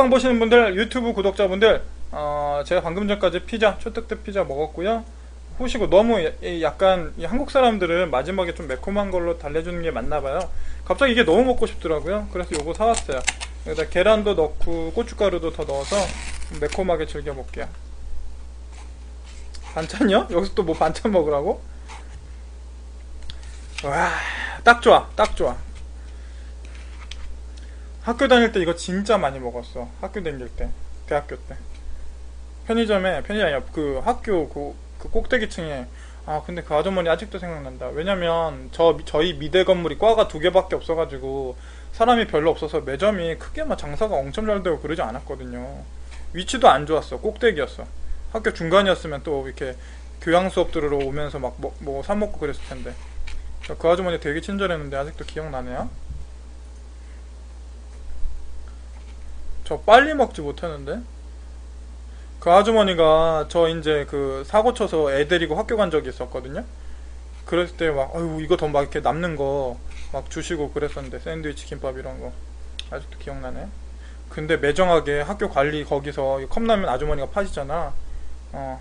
먹방 보시는 분들, 유튜브 구독자분들, 어, 제가 방금 전까지 피자, 초특급 피자 먹었고요. 후시고 너무 약간 이 한국 사람들은 마지막에 좀 매콤한 걸로 달래주는 게 맞나 봐요. 갑자기 이게 너무 먹고 싶더라고요. 그래서 요거 사왔어요. 여기다 계란도 넣고 고춧가루도 더 넣어서 좀 매콤하게 즐겨 볼게요. 반찬이요? 여기서 또 뭐 반찬 먹으라고? 와, 딱 좋아, 딱 좋아. 학교 다닐 때 이거 진짜 많이 먹었어. 학교 다닐 때, 대학교 때. 편의점에 편의점 아니야 그 학교 그, 그 꼭대기층에 아 근데 그 아주머니 아직도 생각난다. 왜냐면 저 저희 미대 건물이 과가 두 개밖에 없어가지고 사람이 별로 없어서 매점이 크게 막 장사가 엄청 잘 되고 그러지 않았거든요. 위치도 안 좋았어. 꼭대기였어. 학교 중간이었으면 또 이렇게 교양 수업 들으러 오면서 막 뭐사 먹고 그랬을 텐데. 그 아주머니 되게 친절했는데 아직도 기억나네요. 저 빨리 먹지 못했는데. 그 아주머니가 저 이제 그 사고 쳐서 애 데리고 학교 간 적이 있었거든요. 그랬을 때 막 아유 이거 더 막 이렇게 남는 거 막 주시고 그랬었는데 샌드위치 김밥 이런 거 아직도 기억나네. 근데 매정하게 학교 관리 거기서 이 컵라면 아주머니가 파시잖아. 어.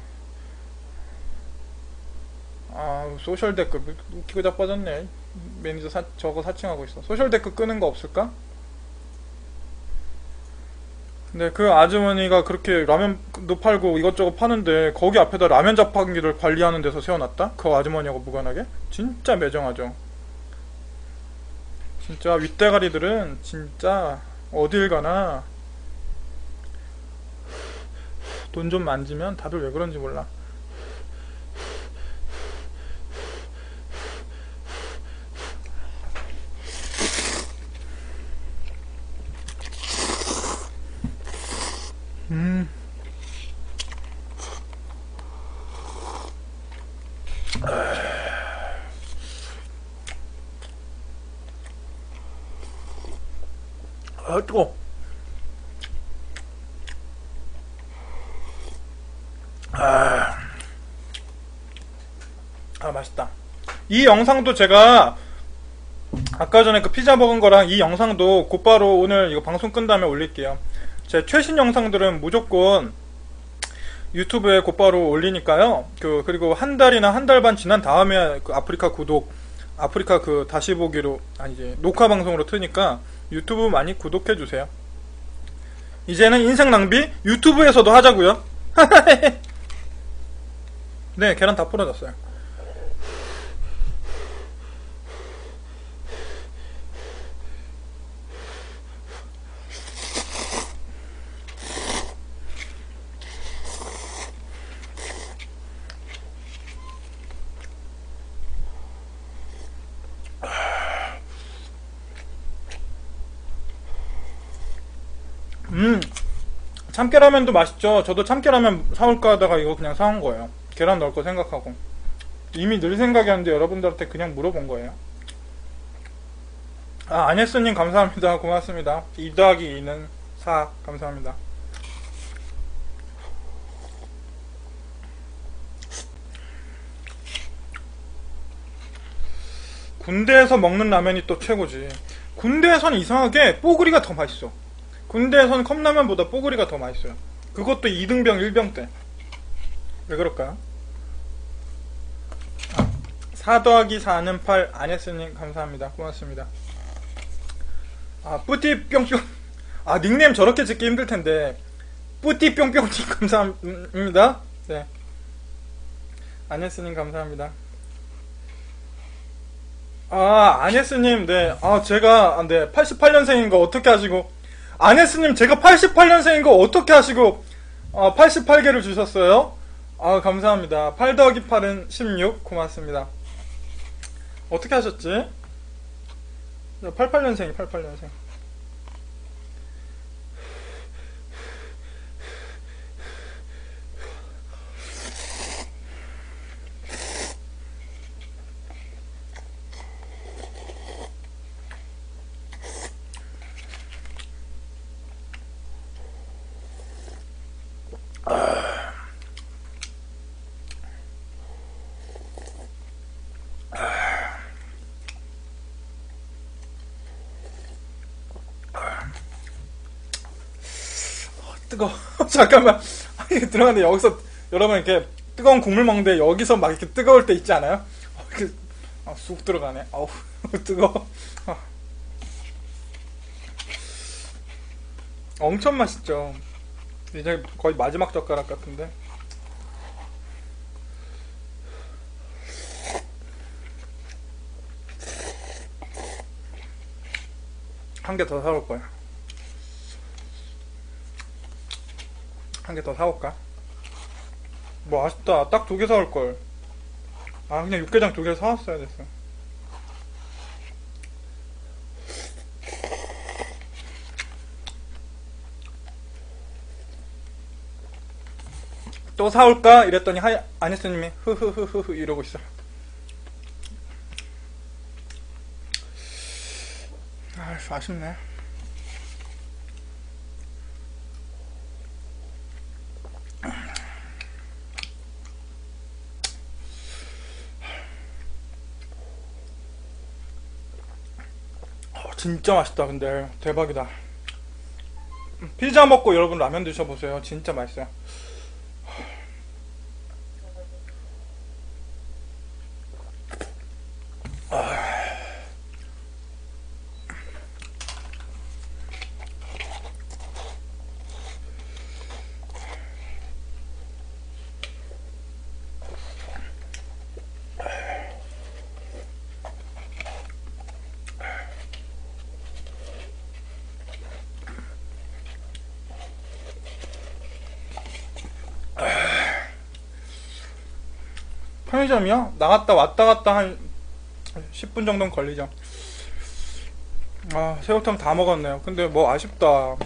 아 소셜 댓글 웃기고 자빠졌네. 매니저 사, 저거 사칭하고 있어. 소셜 댓글 끄는 거 없을까? 근데 그 아주머니가 그렇게 라면도 팔고 이것저것 파는데 거기 앞에다 라면 자판기를 관리하는 데서 세워놨다? 그 아주머니하고 무관하게? 진짜 매정하죠. 진짜 윗대가리들은 진짜 어딜 가나 돈 좀 만지면 다들 왜 그런지 몰라. 음. 아, 뜨거. 아, 아, 맛있다. 이 영상도 제가 아까 전에 그 피자 먹은 거랑 이 영상도 곧바로 오늘 이거 방송 끈 다음에 올릴게요. 제 최신 영상들은 무조건 유튜브에 곧바로 올리니까요. 그 그리고 한 달이나 한 달 반 지난 다음에 그 아프리카 구독, 아프리카 그 다시 보기로 아니 이제 녹화 방송으로 트니까 유튜브 많이 구독해 주세요. 이제는 인생 낭비 유튜브에서도 하자고요. 네, 계란 다 풀어졌어요. 음, 참깨라면도 맛있죠. 저도 참깨라면 사올까 하다가 이거 그냥 사온 거예요. 계란 넣을 거 생각하고. 이미 늘 생각이었는데 여러분들한테 그냥 물어본 거예요. 아, 안예스님 감사합니다. 고맙습니다. 2 더하기 2는 4. 감사합니다. 군대에서 먹는 라면이 또 최고지. 군대에선 이상하게 뽀글이가 더 맛있어. 군대에선 컵라면보다 뽀글이가 더 맛있어요. 그것도 2등병 1병 때. 왜 그럴까요? 아, 4 더하기 4는 8 안했으님 감사합니다. 고맙습니다. 아 뿌띠 뿅뿅 아 닉네임 저렇게 짓기 힘들 텐데 뿌띠 뿅뿅님 감사합니다. 네. 안예스님 감사합니다. 아 안예스님 네. 아 제가 아, 네 88년생인 거 어떻게 하시고 아네스님 제가 88년생인 거 어떻게 하시고 어, 88개를 주셨어요? 아 감사합니다. 8 더하기 8은 16 고맙습니다. 어떻게 하셨지? 88년생이 88년생. 뜨거. 잠깐만. 아니 들어갔는데 여기서 여러분 이렇게 뜨거운 국물 먹는데 여기서 막 이렇게 뜨거울 때 있지 않아요? 어, 이렇게 아, 쑥 들어가네. 아우 뜨거. 워 엄청 맛있죠. 이제 거의 마지막 젓가락 같은데. 한 개 더 사올 거야. 한 개 더 사올까? 뭐 아쉽다. 딱 두 개 사올 걸. 아 그냥 육개장 두 개 사왔어야 됐어. 또 사올까? 이랬더니 하이 아니스님이 흐흐흐흐 이러고 있어. 아 아쉽네. 진짜 맛있다 근데. 대박이다. 피자 먹고 여러분 라면 드셔보세요. 진짜 맛있어요 편의점이요? 나갔다 왔다 갔다 한 10분 정도는 걸리죠. 아, 새우탕 다 먹었네요. 근데 뭐 아쉽다. 하,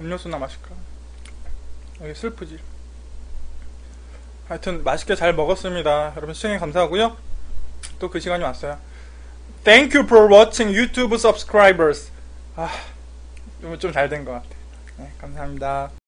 음료수나 마실까? 여기 슬프지. 하여튼 맛있게 잘 먹었습니다. 여러분 시청해 감사하고요. 또 그 시간이 왔어요. Thank you for watching YouTube subscribers. 아, 좀 잘 된 것 같아. 네, 감사합니다.